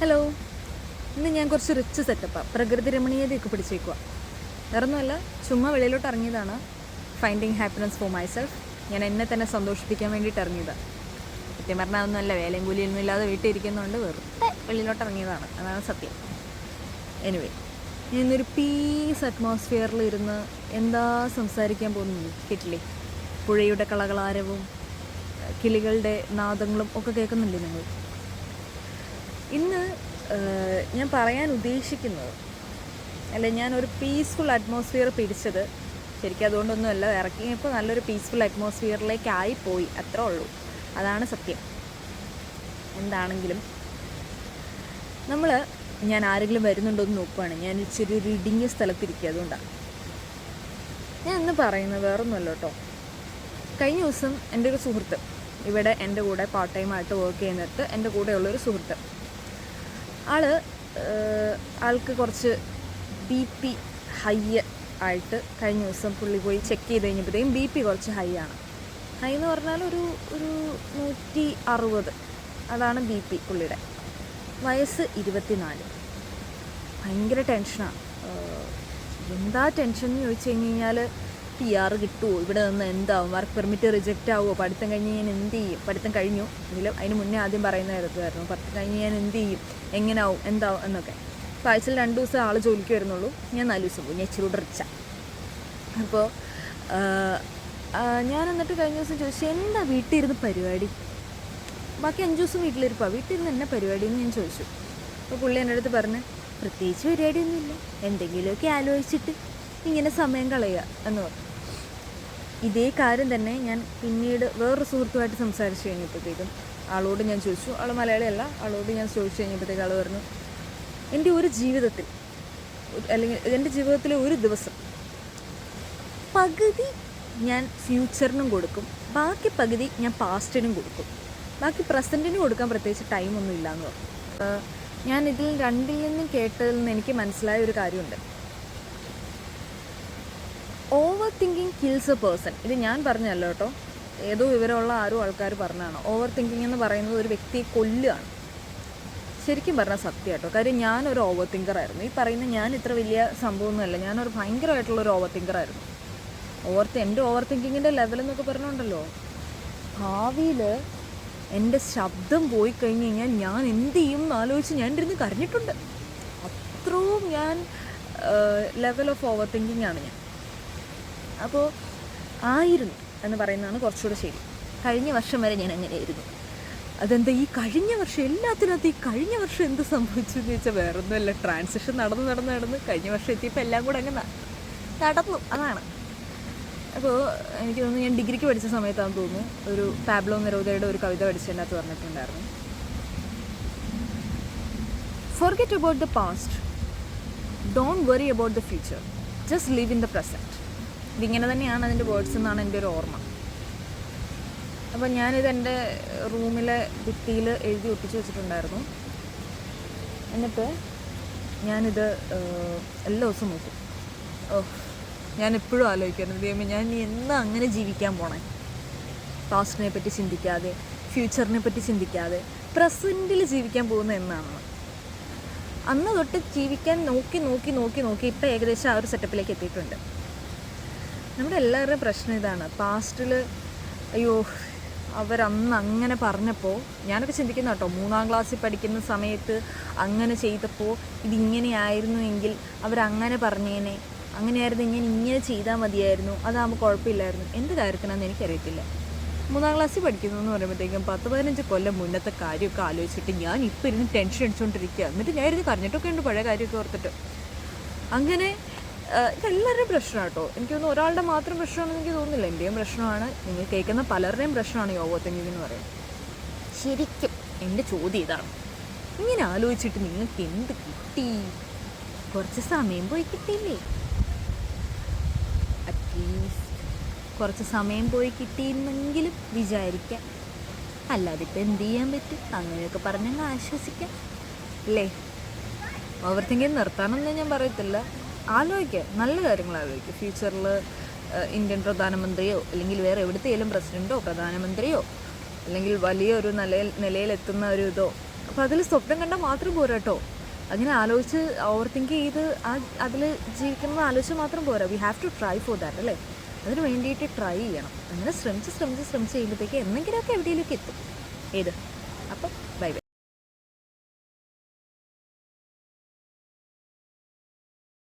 Hello ഇന്ന് ഞാൻ കുറച്ച് റിച്ച് സെറ്റപ്പാണ് പ്രകൃതി രമണീയതയൊക്കെ പിടിച്ചേക്കുക വേറൊന്നുമല്ല ചുമ്മാ വെളിയിലോട്ട് ഇറങ്ങിയതാണ്. ഫൈൻഡിങ് ഹാപ്പിനെസ് ഫോർ മൈസെൽഫ് ഞാൻ എന്നെ തന്നെ സന്തോഷിപ്പിക്കാൻ വേണ്ടിയിട്ട് ഇറങ്ങിയതാണ് സത്യം പറഞ്ഞാൽ ഒന്നുമല്ല വേലയും കൂലിയൊന്നും ഇല്ലാതെ വീട്ടിൽ ഇരിക്കുന്നതുകൊണ്ട് വെറുതെ വെളിയിലോട്ട് ഇറങ്ങിയതാണ്. അതാണ് സത്യം. എനിവേ ഞാൻ ഇന്നൊരു പീസ് അറ്റ്മോസ്ഫിയറിൽ ഇരുന്ന് എന്താ സംസാരിക്കാൻ പോകുന്നത് കേട്ടില്ലേ? പുഴയുടെ കളകളാരവും കിളികളുടെ നാദങ്ങളും ഒക്കെ കേൾക്കുന്നില്ലേ നിങ്ങൾ? ഇന്ന് ഞാൻ പറയാൻ ഉദ്ദേശിക്കുന്നത് അല്ല ഞാൻ ഒരു പീസ്ഫുൾ അറ്റ്മോസ്ഫിയർ പിടിച്ചത്. ശരിക്കും അതുകൊണ്ടൊന്നുമല്ല ഇറക്കിയപ്പോൾ നല്ലൊരു പീസ്ഫുൾ അറ്റ്മോസ്ഫിയറിലേക്കായി പോയി. അത്രേ ഉള്ളൂ. അതാണ് സത്യം. എന്താണെങ്കിലും. നമ്മൾ ഞാൻ ആരെങ്കിലും വരുന്നുണ്ടോ എന്ന് നോക്കുവാണ്. ഞാൻ ഇച്ചിരി ഒരു സ്ഥലത്തിരിക്കുക അതുകൊണ്ടാണ് ഞാൻ ഇന്ന് പറയുന്നത് വേറൊന്നുമല്ല കേട്ടോ. കഴിഞ്ഞ ദിവസം എന്റെ ഒരു സുഹൃത്ത് ഇവിടെ എന്റെ കൂടെ പാർട്ട് ടൈമായിട്ട് വർക്ക് ചെയ്യുന്നിടത്ത് എന്റെ കൂടെയുള്ളൊരു സുഹൃത്ത് ആൾ ആൾക്ക് കുറച്ച് ബി പി ഹൈ ആയിട്ട് കഴിഞ്ഞ ദിവസം പുള്ളി പോയി ചെക്ക് ചെയ്ത് കഴിഞ്ഞപ്പോഴത്തേക്കും ബി പി കുറച്ച് ഹൈ ആണ്. ഹൈ എന്ന് പറഞ്ഞാൽ ഒരു ഒരു നൂറ്റി അറുപത്. അതാണ് ബി പി പുള്ളിയുടെ. വയസ്സ് ഇരുപത്തിനാല്. ഭയങ്കര ടെൻഷനാണ് എന്താ ടെൻഷൻ എന്ന് ചോദിച്ചു കഴിഞ്ഞ് കഴിഞ്ഞാൽ പി ആർ കിട്ടുമോ ഇവിടെ നിന്ന് എന്താവും? വർക്ക് പെർമിറ്റ് റിജക്റ്റ് ആവുമോ പഠിത്തം കഴിഞ്ഞ് ഞാൻ എന്ത് ചെയ്യും? പഠിത്തം കഴിഞ്ഞു. എങ്കിലും അതിന് മുന്നേ ആദ്യം പറയുന്ന കാര്യത്തിലായിരുന്നു പഠിത്തം കഴിഞ്ഞ് ഞാൻ എന്ത് ചെയ്യും? എങ്ങനാവും? എന്താവും? എന്നൊക്കെ. അപ്പോൾ ആഴ്ചയിൽ രണ്ട് ദിവസം ആൾ ജോലിക്ക് വരുന്നുള്ളൂ. ഞാൻ നാല് ദിവസം പോകും ഞാൻ ഇച്ചിരി അപ്പോൾ ഞാൻ എന്നിട്ട് കഴിഞ്ഞ ദിവസം ചോദിച്ചു എന്താ വീട്ടിലിരുന്ന് പരിപാടി? ബാക്കി അഞ്ച് ദിവസം വീട്ടിലിരുപ്പാ. വീട്ടിലിരുന്ന് എന്നെ പരിപാടി? എന്ന് ഞാൻ ചോദിച്ചു. അപ്പോൾ പുള്ളി എന്റെ അടുത്ത് പറഞ്ഞ് പ്രത്യേകിച്ച് പരിപാടിയൊന്നുമില്ല. എന്തെങ്കിലുമൊക്കെ ആലോചിച്ചിട്ട് ഇങ്ങനെ സമയം കളയുക എന്ന് പറഞ്ഞു. ഇതേ കാര്യം തന്നെ ഞാൻ പിന്നീട് വേറൊരു സുഹൃത്തുമായിട്ട് സംസാരിച്ച് കഴിഞ്ഞപ്പോഴത്തേക്കും ആളോട് ഞാൻ ചോദിച്ചു. ആൾ മലയാളിയല്ല. ആളോട് ഞാൻ ചോദിച്ചു കഴിഞ്ഞപ്പോഴത്തേക്ക് ആൾ പറഞ്ഞു എന്റെ ഒരു ജീവിതത്തിൽ അല്ലെങ്കിൽ എന്റെ ജീവിതത്തിലെ ഒരു ദിവസം പകുതി ഞാൻ ഫ്യൂച്ചറിനും കൊടുക്കും. ബാക്കി പകുതി ഞാൻ പാസ്റ്റിനും കൊടുക്കും. ബാക്കി പ്രസന്റിനും കൊടുക്കാൻ പ്രത്യേകിച്ച് ടൈമൊന്നും ഇല്ലയെന്ന് പറഞ്ഞു. ഞാൻ ഇതിൽ രണ്ടിൽ നിന്നും കേട്ടതിൽ നിന്ന് എനിക്ക് മനസ്സിലായ ഒരു കാര്യമുണ്ട്. Over thinking kills a person ഇത് ഞാൻ പറഞ്ഞല്ലോ കേട്ടോ. ഏതോ വിവരമുള്ള ആരോ ആൾക്കാർ പറഞ്ഞതാണ്. ഓവർ തിങ്കിങ് എന്ന് പറയുന്നത് ഒരു വ്യക്തിയെ കൊല്ലുകയാണ്. ശരിക്കും പറഞ്ഞാൽ സത്യം കേട്ടോ. കാര്യം ഞാനൊരു ഓവർ തിങ്കറായിരുന്നു ഈ പറയുന്ന ഞാൻ ഇത്ര വലിയ സംഭവമൊന്നുമല്ല. ഞാനൊരു ഭയങ്കരമായിട്ടുള്ള ഒരു ഓവർ തിങ്കറായിരുന്നു ഓവർ എന്റെ ഓവർ തിങ്കിങ്ങിന്റെ ലെവൽ എന്നൊക്കെ പറഞ്ഞുണ്ടല്ലോ. ഭാവിയിൽ എന്റെ ശബ്ദം പോയി കഴിഞ്ഞ് കഴിഞ്ഞാൽ ഞാൻ എന്ത് ചെയ്യും ആലോചിച്ച് ഞാൻ ഇരുന്ന് കരഞ്ഞിട്ടുണ്ട്. അത്രയും ഞാൻ ലെവൽ ഓഫ് ഓവർ തിങ്കിങ് ആണ് ഞാൻ. അപ്പോൾ ആയിരുന്നു എന്ന് പറയുന്നതാണ് കുറച്ചുകൂടെ ശരി. കഴിഞ്ഞ വർഷം വരെ ഞാൻ അങ്ങനെയായിരുന്നു. അതെന്താ ഈ കഴിഞ്ഞ വർഷം എല്ലാത്തിനകത്ത് ഈ കഴിഞ്ഞ വർഷം എന്ത് സംഭവിച്ചു എന്ന് ചോദിച്ചാൽ വേറെ ഒന്നുമല്ല ട്രാൻസിഷൻ നടന്ന് നടന്ന് നടന്ന് കഴിഞ്ഞ വർഷം എത്തിയപ്പോൾ എല്ലാം കൂടെ അങ്ങ് നടന്നു. അതാണ്. അപ്പോൾ എനിക്ക് തോന്നുന്നു ഞാൻ ഡിഗ്രിക്ക് പഠിച്ച സമയത്താണെന്ന് തോന്നുന്നു ഒരു പാബ്ലോ നിരോധയുടെ ഒരു കവിത പഠിച്ചതിനകത്ത് പറഞ്ഞിട്ടുണ്ടായിരുന്നു. Forget about the past don't worry about the future just live in the present ഇതിങ്ങനെ തന്നെയാണ് അതിന്റെ വേർഡ്സ് എന്നാണ് എന്റെ ഒരു ഓർമ്മ. അപ്പോൾ ഞാനിത് എന്റെ റൂമിലെ ഭിത്തിയിൽ എഴുതി ഒട്ടിച്ച് വെച്ചിട്ടുണ്ടായിരുന്നു. എന്നിട്ട് ഞാനിത് എല്ലാ ദിവസവും നോക്കും. ഓ ഞാൻ എപ്പോഴും ആലോചിക്കാറുണ്ട് ദൈവമേ ഞാൻ ഇനി എന്നാ അങ്ങനെ ജീവിക്കാൻ പോണേ? പാസ്റ്റിനെ പറ്റി ചിന്തിക്കാതെ ഫ്യൂച്ചറിനെ പറ്റി ചിന്തിക്കാതെ പ്രസന്റിൽ ജീവിക്കാൻ പോകുന്ന എന്നാണ്. അന്ന് തൊട്ട് ജീവിക്കാൻ നോക്കി നോക്കി നോക്കി നോക്കി ഇപ്പം ഏകദേശം ആ ഒരു സെറ്റപ്പിലേക്ക് എത്തിയിട്ടുണ്ട്. നമ്മുടെ എല്ലാവരുടെയും പ്രശ്നം ഇതാണ്. പാസ്റ്റിൽ അയ്യോ അവരന്ന് അങ്ങനെ പറഞ്ഞപ്പോൾ ഞാനൊക്കെ ചിന്തിക്കുന്ന കേട്ടോ മൂന്നാം ക്ലാസ്സിൽ പഠിക്കുന്ന സമയത്ത് അങ്ങനെ ചെയ്തപ്പോൾ ഇതിങ്ങനെയായിരുന്നു എങ്കിൽ അവരങ്ങനെ പറഞ്ഞേനെ. അങ്ങനെയായിരുന്നു ഞാൻ ഇങ്ങനെ ചെയ്താൽ മതിയായിരുന്നു. അതാകുമ്പോൾ കുഴപ്പമില്ലായിരുന്നു. എന്ത് കാര്യത്തിനാന്ന് എനിക്കറിയത്തില്ല. മൂന്നാം ക്ലാസ്സിൽ പഠിക്കുന്നു എന്ന് പറയുമ്പോഴത്തേക്കും പത്ത് പതിനഞ്ച് കൊല്ലം മുന്നത്തെ കാര്യമൊക്കെ ആലോചിച്ചിട്ട് ഞാൻ ഇപ്പോൾ ഇരുന്ന് ടെൻഷൻ അടിച്ചുകൊണ്ടിരിക്കുക എന്നിട്ട് ഞാൻ ഇരുന്ന് കരഞ്ഞിട്ടൊക്കെ ഉണ്ട് പഴയ കാര്യമൊക്കെ ഓർത്തിട്ട്. അങ്ങനെ ഇതെല്ലാവരുടെയും പ്രശ്നമാണ് കേട്ടോ എനിക്ക് തോന്നുന്നു ഒരാളുടെ മാത്രം പ്രശ്നമാണെന്ന് എനിക്ക് തോന്നുന്നില്ല. എന്റെയും പ്രശ്നമാണ്. നിങ്ങൾ കേൾക്കുന്ന പലരുടെയും പ്രശ്നമാണ് ഈ ഓവർ തിങ്കിങ് എന്ന് പറയുന്നത്. ശരിക്കും എന്റെ ചോദ്യം ഇതാണ്. ഇങ്ങനെ ആലോചിച്ചിട്ട് നിങ്ങൾക്ക് എന്ത് കിട്ടി? കുറച്ച് സമയം പോയി കിട്ടിയില്ലേ? അറ്റ്ലീസ്റ്റ് കുറച്ച് സമയം പോയി കിട്ടിയിരുന്നെങ്കിലും വിചാരിക്കാം. അല്ലാതെ ഇപ്പം എന്ത് ചെയ്യാൻ പറ്റും? അങ്ങനെയൊക്കെ പറഞ്ഞങ്ങ് ആശ്വസിക്കാം. അല്ലേ? ഓവർ തിങ്കിങ് നിർത്താനൊന്നും ഞാൻ പറയത്തില്ല. ആലോചിക്കുക നല്ല കാര്യങ്ങൾ ആലോചിക്കുക ഫ്യൂച്ചറിൽ ഇന്ത്യൻ പ്രധാനമന്ത്രിയോ അല്ലെങ്കിൽ വേറെ എവിടുത്തെയും പ്രസിഡന്റോ പ്രധാനമന്ത്രിയോ അല്ലെങ്കിൽ വലിയൊരു നിലയിൽ നിലയിലെത്തുന്ന ഒരു ഇതോ. അപ്പോൾ അതിൽ സ്വപ്നം കണ്ടാൽ മാത്രം പോരാട്ടോ അങ്ങനെ ആലോചിച്ച് ഓവർ തിങ്ക് ചെയ്ത് ആ അതിൽ ജീവിക്കുന്നത് ആലോചിച്ച് മാത്രം പോരാ. We have to try for that അല്ലേ? അതിന് വേണ്ടിയിട്ട് ട്രൈ ചെയ്യണം. അങ്ങനെ ശ്രമിച്ച് ശ്രമിച്ച് ശ്രമിച്ച് ചെയ്യുമ്പോഴത്തേക്ക് എന്തെങ്കിലുമൊക്കെ എവിടെയെങ്കിലുമൊക്കെ എത്തും. ഏത്? അപ്പം ബൈ ബൈ